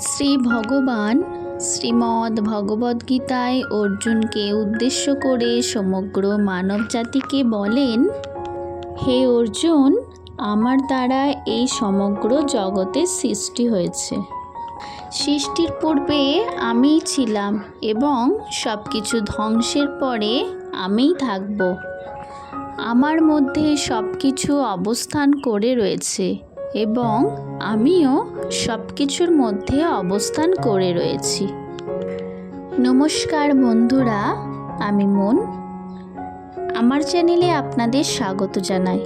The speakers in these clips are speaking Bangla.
শ্রী ভগবান শ্রীমদ্ ভগবদ্গীতায় অর্জুনকে উদ্দেশ্য করে সমগ্র মানবজাতিকে বলেন, হে অর্জুন, আমার দ্বারা এই সমগ্র জগতের সৃষ্টি হয়েছে। সৃষ্টির পূর্বে আমিই ছিলাম এবং সব কিছু ধ্বংসের পরে আমিই থাকব। আমার মধ্যে সব কিছু অবস্থান করে রয়েছে। এবং আমিও সব কিছুর মধ্যে অবস্থান করে রয়েছি। নমস্কার বন্ধুরা, আমি মন। আমার চ্যানেলে আপনাদের স্বাগত জানাই।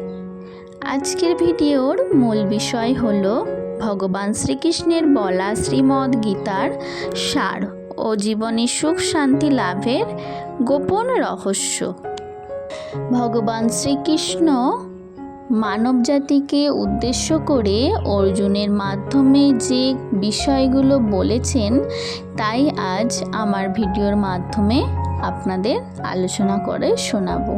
আজকের ভিডিওর মূল বিষয় হল ভগবান শ্রীকৃষ্ণের বলা শ্রীমদ্ গীতার সার ও জীবনে সুখ শান্তি লাভের গোপন রহস্য। ভগবান শ্রীকৃষ্ণ মানবজাতিকে উদ্দেশ্য করে অর্জুনের মাধ্যমে যে বিষয়গুলো বলেছেন, তাই আজ আমার ভিডিওর মাধ্যমে আপনাদের আলোচনা করে শোনাবো।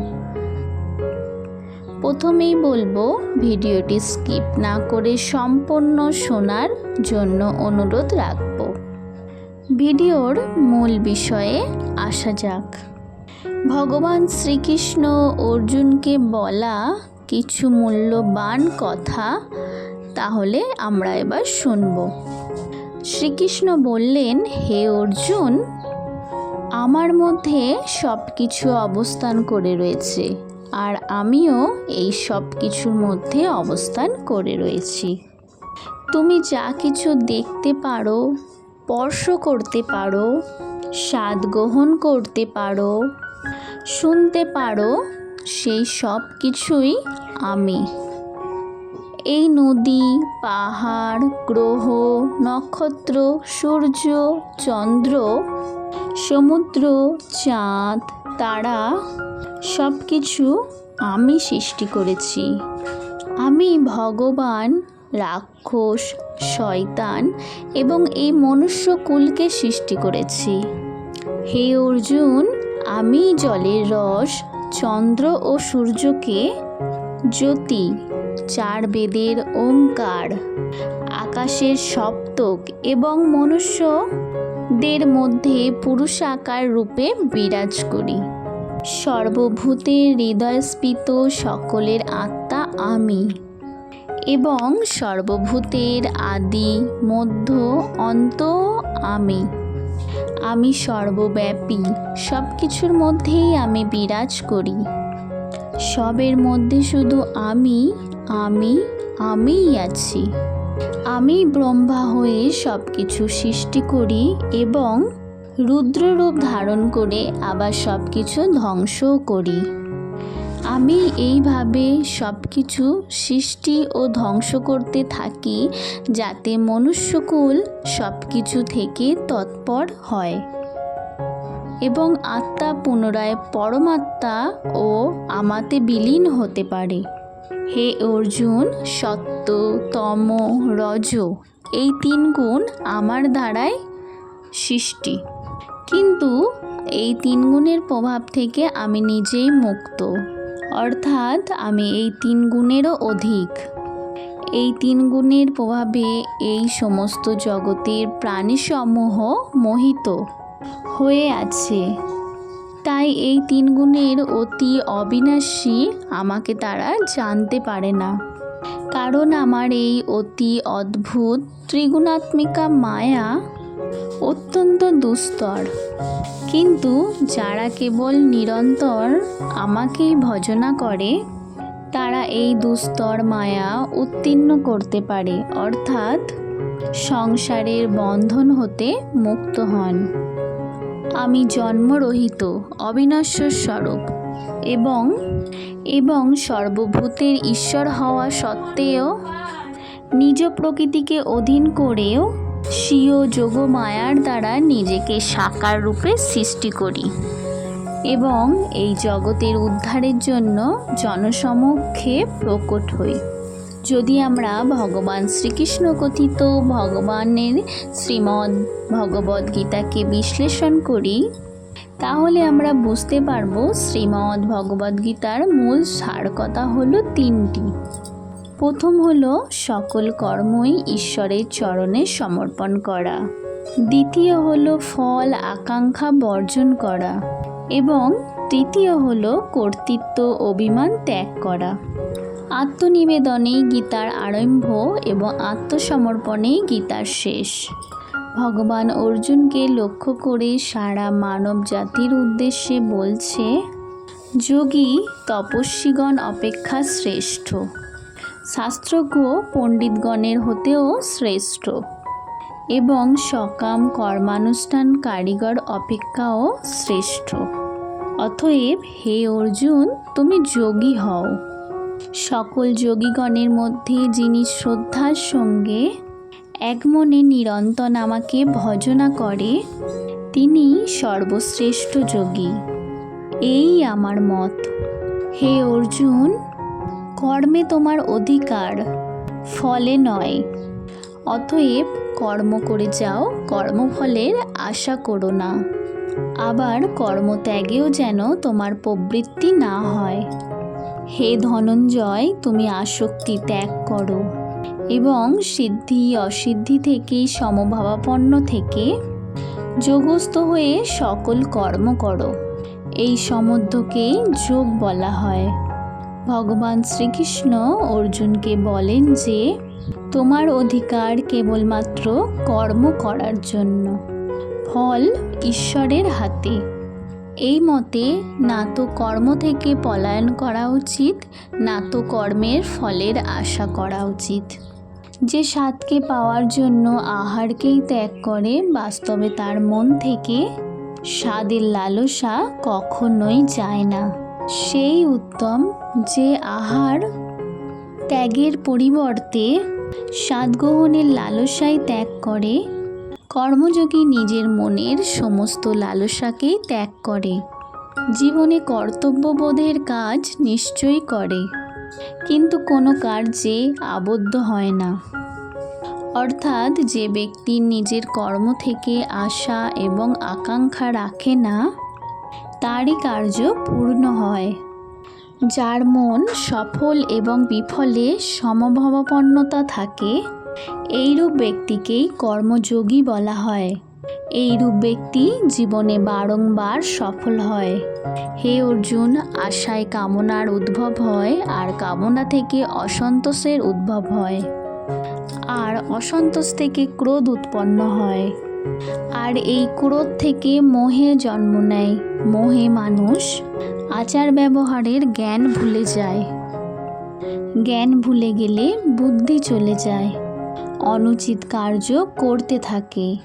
প্রথমেই বলব, ভিডিওটি স্কিপ না করে সম্পূর্ণ শোনার জন্য অনুরোধ রাখব। ভিডিওর মূল বিষয়ে আসা যাক। ভগবান শ্রীকৃষ্ণ অর্জুনকে বলা কিছু মূল্যবান কথা, তাহলে আমরা এবার শুনব। শ্রীকৃষ্ণ বললেন, হে অর্জুন, আমার মধ্যে সব কিছু অবস্থান করে রয়েছে, আর আমিও এই সব কিছুর মধ্যে অবস্থান করে রয়েছি। তুমি যা কিছু দেখতে পারো, স্পর্শ করতে পারো, স্বাদ গ্রহণ করতে পারো, শুনতে পারো সেই সব কিছুই আমি। এই নদী, পাহাড়, গ্রহ, নক্ষত্র, সূর্য, চন্দ্র, সমুদ্র, চাঁদ, তারা, সব কিছু আমি সৃষ্টি করেছি। আমি ভগবান, রাক্ষস, শয়তান এবং এই মনুষ্যকুলকে সৃষ্টি করেছি। হে অর্জুন, আমি জলের রস চন্দ্র ও সূর্যকে জ্যোতি চার বেদের ওঙ্কার, আকাশের সপ্তক এবং মনুষ্যদের মধ্যে পুরুষাকার রূপে বিরাজ করি। সর্বভূতের হৃদয়স্ফীত সকলের আত্মা আমি এবং সর্বভূতের আদি মধ্য অন্ত আমি। আমি সর্বব্যাপী সব কিছুর মধ্যেই আমি বিরাজ করি। সবের মধ্যে শুধু আমি আমি, আমিই আছি। আমি ব্রহ্মা হয়ে সব কিছু সৃষ্টি করি এবং রুদ্ররূপ ধারণ করে আবার সব কিছু ধ্বংসও করি। আমি এইভাবে সব কিছু সৃষ্টি ও ধ্বংস করতে থাকি যাতে মনুষ্যকুল সব কিছু থেকে তৎপর হয়। এবং আত্মা পুনরায় পরমাত্মা ও আমাতে বিলীন হতে পারে। হে অর্জুন, সত্য, তম, রজ, এই তিন গুণ আমার দ্বারাই সৃষ্টি। কিন্তু এই তিন গুণের প্রভাব থেকে আমি নিজেই মুক্ত। অর্থাৎ আমি এই তিন গুণেরও অধিক। এই তিন গুণের প্রভাবে এই সমস্ত জগতের প্রাণীসমূহ মোহিত হয়ে আছে। তাই এই তিন গুণের অতি অবিনাশী আমাকে তারা জানতে পারে না। কারণ আমার এই অতি অদ্ভুত ত্রিগুণাত্মিকা মায়া অত্যন্ত দুস্তর। কিন্তু যারা কেবল নিরন্তর আমাকেই ভজনা করে, তারা এই দুস্তর মায়া উত্তীর্ণ করতে পারে, অর্থাৎ সংসারের বন্ধন হতে মুক্ত হন। আমি জন্মরহিত, অবিনশ্বর স্বরূপ, এবং এবং সর্বভূতের ঈশ্বর হওয়া সত্ত্বেও, নিজ প্রকৃতিকে অধীন করেও স্বীয় যোগমায়ার দ্বারা নিজেকে সাকার রূপে সৃষ্টি করি। এবং এই জগতের উদ্ধারের জন্য জনসমক্ষে প্রকট হই। যদি আমরা ভগবান শ্রীকৃষ্ণ কথিত ভগবানের শ্রীমদ্ ভগবদ্গীতাকে বিশ্লেষণ করি, তাহলে আমরা বুঝতে পারব শ্রীমদ্ ভগবদ্গীতার মূল সার কথা হলো তিনটি। প্রথম হলো সকল কর্মই ঈশ্বরের চরণে সমর্পণ করা। দ্বিতীয় হলো ফল, আকাঙ্ক্ষা বর্জন করা। এবং তৃতীয় হলো কর্তৃত্ব, অভিমান ত্যাগ করা। আত্মনিবেদনেই গীতার আরম্ভ এবং আত্মসমর্পণেই গীতার শেষ। ভগবান অর্জুনকে লক্ষ্য করে সারা মানব জাতির উদ্দেশ্যে বলছে, যোগী তপস্বীগণ অপেক্ষা শ্রেষ্ঠ। শাস্ত্রজ্ঞ পণ্ডিতগণের হতেও শ্রেষ্ঠ। এবং সকাম কর্মানুষ্ঠান কারিগর অপেক্ষাও শ্রেষ্ঠ। অতএব হে অর্জুন, তুমি যোগী হও। সকল যোগীগণের মধ্যে যিনি শ্রদ্ধার সঙ্গে এক মনে নিরন্তর আমাকে ভজনা করে, তিনি সর্বশ্রেষ্ঠ যোগী। এই আমার মত। হে অর্জুন কর্মে তোমার অধিকার, ফলে নয়। অতএব কর্ম করে যাও, কর্মফলের আশা করো না। আবার কর্মত্যাগেও যেন তোমার প্রবৃত্তি না হয়। হে ধনঞ্জয়, তুমি আসক্তি ত্যাগ করো এবং সিদ্ধি, অসিদ্ধি থেকে সমভাবাপন্ন থেকে যোগস্থ হয়ে সকল কর্ম করো। এই সমুদ্রকেই যোগ বলা হয়। ভগবান শ্রীকৃষ্ণ অর্জুনকে বলেন যে, তোমার অধিকার কেবলমাত্র কর্ম করার জন্য, ফল ঈশ্বরের হাতে। এই মতে না তো কর্ম থেকে পলায়ন করা উচিত, না তো কর্মের ফলের আশা করা উচিত। যে স্বাদকে পাওয়ার জন্য আহারকেই ত্যাগ করে, বাস্তবে তার মন থেকে স্বাদের লালসা কখনোই যায় না। সেই উত্তম যে আহার ত্যাগের পরিবর্তে স্বাদ গ্রহণের লালসাই ত্যাগ করে, কর্মযোগী নিজের মনের সমস্ত লালসাকেই ত্যাগ করে, জীবনে কর্তব্যবোধের কাজ নিশ্চয়ই করে, কিন্তু কোনো কার্যে আবদ্ধ হয় না। অর্থাৎ যে ব্যক্তি নিজের কর্ম থেকে আশা এবং আকাঙ্ক্ষা রাখে না তারই কার্য পূর্ণ হয়। যার মন সফল এবং বিফলে সমভাবাপন্নতা থাকে, এইরূপ ব্যক্তিকেই কর্মযোগী বলা হয়। এইরূপ ব্যক্তি জীবনে বারংবার সফল হয়। হে অর্জুন, আশায় কামনার উদ্ভব হয় আর কামনা থেকে অসন্তোষের উদ্ভব হয়। আর অসন্তোষ থেকে ক্রোধ উৎপন্ন হয়। আর এই ক্রোধ থেকে মোহে জন্ম নেয়। মোহে মানুষ আচার ব্যবহারের জ্ঞান ভুলে যায়। জ্ঞান ভুলে গেলে বুদ্ধি চলে যায়। অনুচিত কার্য করতে থাকে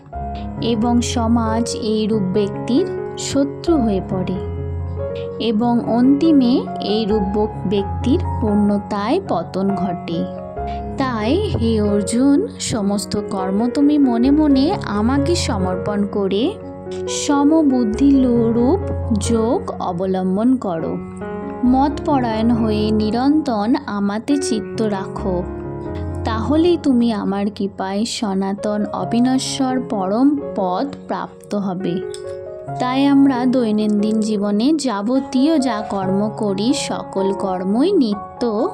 এবং সমাজ এইরূপ ব্যক্তির শত্রু হয়ে পড়ে এবং অন্তিমে এইরূপ ব্যক্তির পূর্ণতায় পতন ঘটে। তাই হে অর্জুন, সমস্ত কর্ম তুমি মনে মনে আমাকে সমর্পণ করে সমবুদ্ধি রূপ যোগ অবলম্বন করো। মত পরায়ণ হয়ে নিরন্তন আমাতে চিত্ত রাখো। তাহলেই তুমি আমার কৃপায় সনাতন অবিনশ্বর পরম পদ প্রাপ্ত হবে। তাই আমরা দৈনন্দিন জীবনে যাবতীয় যা কর্ম করি, সকল কর্মই নিত্য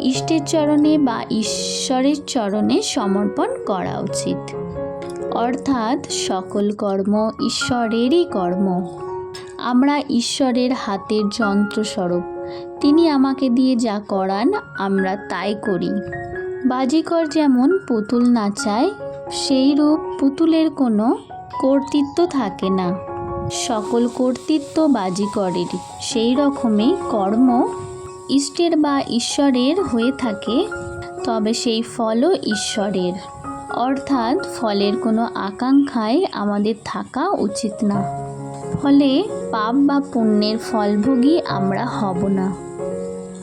ইষ্টের চরণে বা ঈশ্বরের চরণে সমর্পণ করা উচিত। অর্থাৎ সকল কর্ম ঈশ্বরেরই কর্ম। আমরা ঈশ্বরের হাতের যন্ত্রস্বরূপ। তিনি আমাকে দিয়ে যা করান, আমরা তাই করি। বাজিকর যেমন পুতুল নাচায় সেই রূপ পুতুলের কোনো কর্তৃত্ব থাকে না। সকল কর্তৃত্ব বাজিকরের সেই রকমই কর্ম ইষ্টের বা ঈশ্বরের হয়ে থাকে, তবে সেই ফলও ঈশ্বরের। অর্থাৎ ফলের কোনো আকাঙ্ক্ষায় আমাদের থাকা উচিত না। ফলে পাপ বা পুণ্যের ফলভোগী আমরা হব না।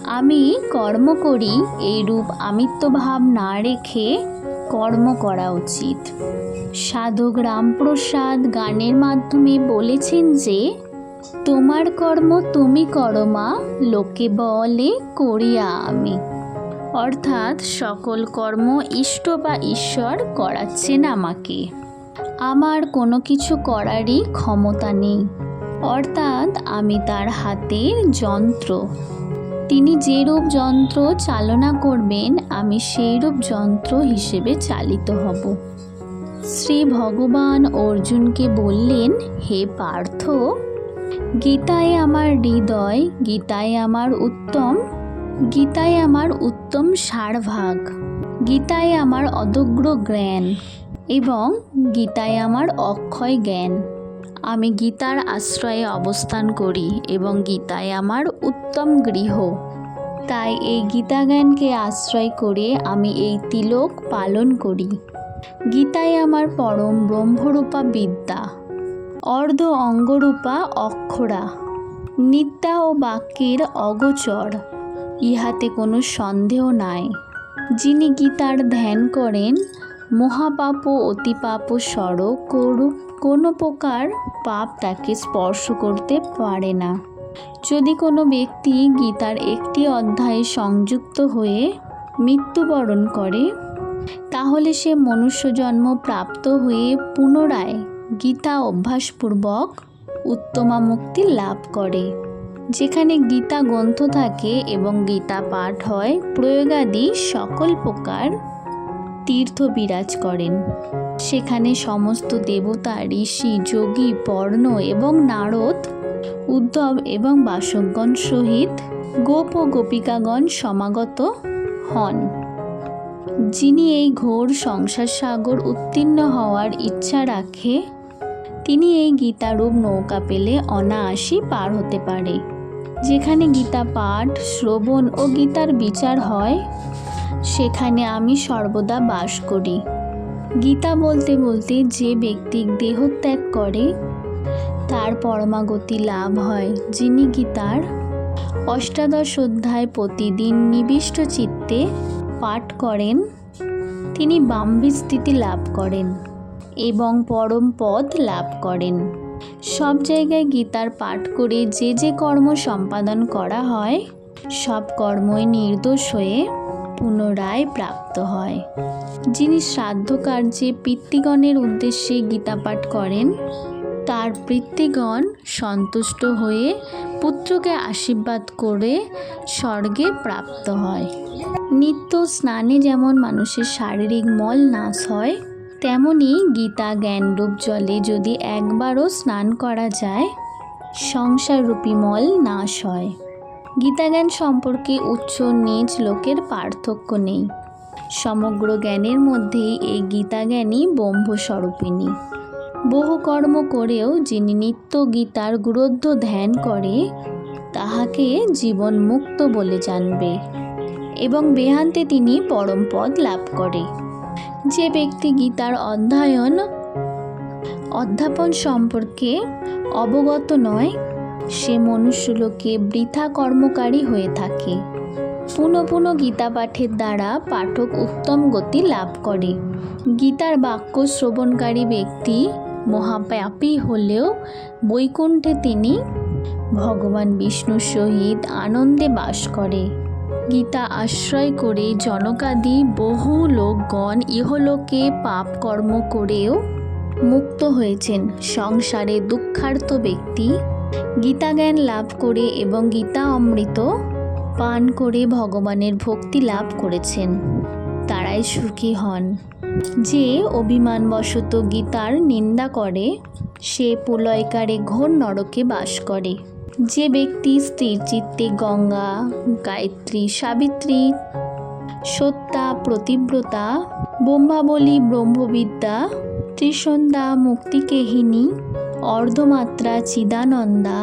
আমি কর্ম করি, এই রূপ আমিত্বভাব না রেখে কর্ম করা উচিত। সাধক রামপ্রসাদ গানের মাধ্যমে বলেছেন যে তোমার কর্ম তুমি করো, মা। লোকে বলে করিয়া আমি। অর্থাৎ সকল কর্ম ইষ্ট বা ঈশ্বর করাচ্ছেন আমাকে। আমার কোনো কিছু করারই ক্ষমতা নেই। অর্থাৎ আমি তার হাতের যন্ত্র। তিনি যেরূপ যন্ত্র চালনা করবেন, আমি সেইরূপ যন্ত্র হিসেবে চালিত হব। শ্রী ভগবান অর্জুনকে বললেন, হে পার্থ গীতায় আমার হৃদয়, গীতায় আমার উত্তম, গীতায় আমার উত্তম সারভাগ, গীতায় আমার অদগ্র জ্ঞান এবং গীতায় আমার অক্ষয় জ্ঞান। আমি গীতার আশ্রয়ে অবস্থান করি এবং গীতায় আমার উত্তম গৃহ। তাই এই গীতা জ্ঞানকে আশ্রয় করে আমি এই তিলক পালন করি। গীতায় আমার পরম ব্রহ্মরূপা বিদ্যা। অর্ধ অঙ্গরূপা অক্ষরা। নিত্যা ও বাক্যের অগোচর, ইহাতে কোনো সন্দেহ নাই। যিনি গীতার ধ্যান করেন, মহাপাপ অতিপাপ স্বর করু কোনো প্রকার পাপ তাকে স্পর্শ করতে পারে না। যদি কোনো ব্যক্তি গীতার একটি অধ্যায়ে সংযুক্ত হয়ে মৃত্যুবরণ করে, তাহলে সে মনুষ্য জন্ম প্রাপ্ত হয়ে পুনরায় গীতা অভ্যাসপূর্বক উত্তমা মুক্তি লাভ করে। যেখানে গীতা গ্রন্থ থাকে এবং গীতা পাঠ হয়, প্রয়োগাদি সকল প্রকার তীর্থ বিরাজ করেন। সেখানে সমস্ত দেবতা, ঋষি, যোগী পর্ণ এবং নারদ, উদ্ধব এবং বাসকগণ সহিত গোপ ও গোপিকাগণ সমাগত হন। যিনি এই ঘোর সংসার সাগর উত্তীর্ণ হওয়ার ইচ্ছা রাখে তিনি এই গীতারূপ নৌকা পেলে অনায়াসই পার হতে পারে। যেখানে গীতা পাঠ, শ্রবণ ও গীতার বিচার হয়, সেখানে আমি সর্বদা বাস করি। গীতা বলতে বলতে যে ব্যক্তি দেহত্যাগ করে, তার পরমাগতি লাভ হয়, যিনি গীতার অষ্টাদশ অধ্যায় প্রতিদিন নিবিষ্ট চিত্তে পাঠ করেন, তিনি বাম্বি স্থিতি লাভ করেন। এবং পরম পদ লাভ করেন। সব জায়গায় গীতার পাঠ করে যে যে কর্ম সম্পাদন করা হয়, সব কর্মই নির্দোষ হয়ে পুনরায় প্রাপ্ত হয়। যিনি শ্রাদ্ধ কার্যে পিতৃগণের উদ্দেশ্যে গীতা পাঠ করেন, তার পিতৃগণ সন্তুষ্ট হয়ে পুত্রকে আশীর্বাদ করে স্বর্গে প্রাপ্ত হয়। নিত্য স্নানে যেমন মানুষের শারীরিক মল নাশ হয় তেমনি গীতা জ্ঞানরূপ জলে যদি একবারও স্নান করা যায়, সংসাররূপী মল নাশ হয়। গীতা জ্ঞান সম্পর্কে উচ্চ নিচ লোকের পার্থক্য নেই। সমগ্র জ্ঞানের মধ্যেই এই গীতা জ্ঞানই ব্রহ্মস্বরূপিণী। বহু কর্ম করেও যিনি নিত্য গীতার গুরুদ্ধ ধ্যান করে, তাহাকে জীবন মুক্ত বলে জানবে এবং বেহান্তে তিনি পরম পদ লাভ করে। যে ব্যক্তি গীতার অধ্যয়ন, অধ্যাপন সম্পর্কে অবগত নয়, সে মনুষ্যলোকে বৃথা কর্মকারী হয়ে থাকে। পুনঃ পুনঃ গীতা পাঠের দ্বারা পাঠক উত্তম গতি লাভ করে। গীতার বাক্য শ্রবণকারী ব্যক্তি মহাব্যাপী হলেও বৈকুণ্ঠে তিনি ভগবান বিষ্ণুর সহিত আনন্দে বাস করে। গীতা আশ্রয় করে জনকাদি বহু লোকগণ ইহলোকে পাপ কর্ম করেও মুক্ত হয়েছেন। সংসারে দুঃখার্ত ব্যক্তি গীতা জ্ঞান লাভ করে এবং গীতা অমৃত পান করে ভগবানের ভক্তি লাভ করেছেন। তারাই সুখী হন। যে অভিমানবশত গীতার নিন্দা করে, সে প্রলয়কারে ঘোর নরকে বাস করে। যে ব্যক্তি স্থির চিত্তে গঙ্গা, গায়ত্রী সাবিত্রী সত্যা প্রতিব্রতা, ব্রহ্মাবলী, ব্রহ্মবিদ্যা, ত্রিসন্ধ্যা, মুক্তিকেহিনী, অর্ধমাত্রা, চিদানন্দা,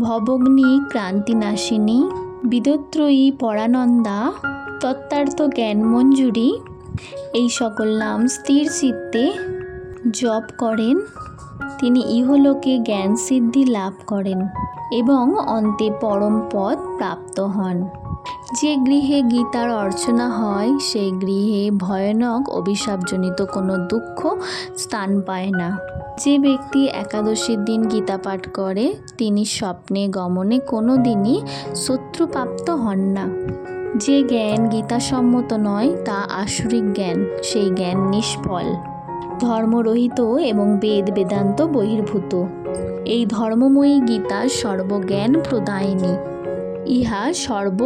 ভবগ্নি, ক্রান্তিনাশিনী, বিদত্রয়ী, পরানন্দা, তত্ত্বার্থ জ্ঞান মঞ্জুরি, এই সকল নাম স্থির চিত্তে জপ করেন। তিনি ইহলোকে জ্ঞান সিদ্ধি লাভ করেন এবং অন্তে পরম পদ প্রাপ্ত হন। যে গৃহে গীতার অর্চনা হয় সেই গৃহে ভয়ানক অভিশাপজনিত কোনো দুঃখ স্থান পায় না। যে ব্যক্তি একাদশীর দিন গীতা পাঠ করে, তিনি স্বপ্নে গমনে কোনো দিনই শত্রুপ্রাপ্ত হন না। যে জ্ঞান গীতাসম্মত নয়, তা আসরিক জ্ঞান, সেই জ্ঞান নিষ্ফল। ধর্মরহিত এবং বেদ বেদান্ত বহির্ভূত। এই ধর্মময়ী গীতা সর্বজ্ঞান প্রদায়িনী। ইহা সর্ব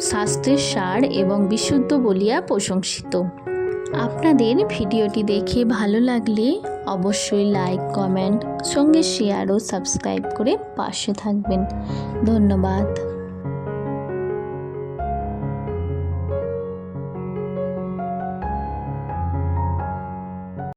স্বাস্থ্যের সার এবং বিশুদ্ধ বলিয়া প্রশংসিত। আপনাদের ভিডিওটি দেখে ভালো লাগলে অবশ্যই লাইক, কমেন্ট, সঙ্গে শেয়ার ও সাবস্ক্রাইব করে পাশে থাকবেন। ধন্যবাদ।